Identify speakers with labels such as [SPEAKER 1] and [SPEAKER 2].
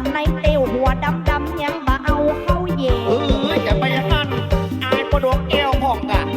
[SPEAKER 1] านในเตียวหัวดำดำยังมาเอาเข้าเย่เอ
[SPEAKER 2] อจะไปหันอายประดวงแก้วพองกัน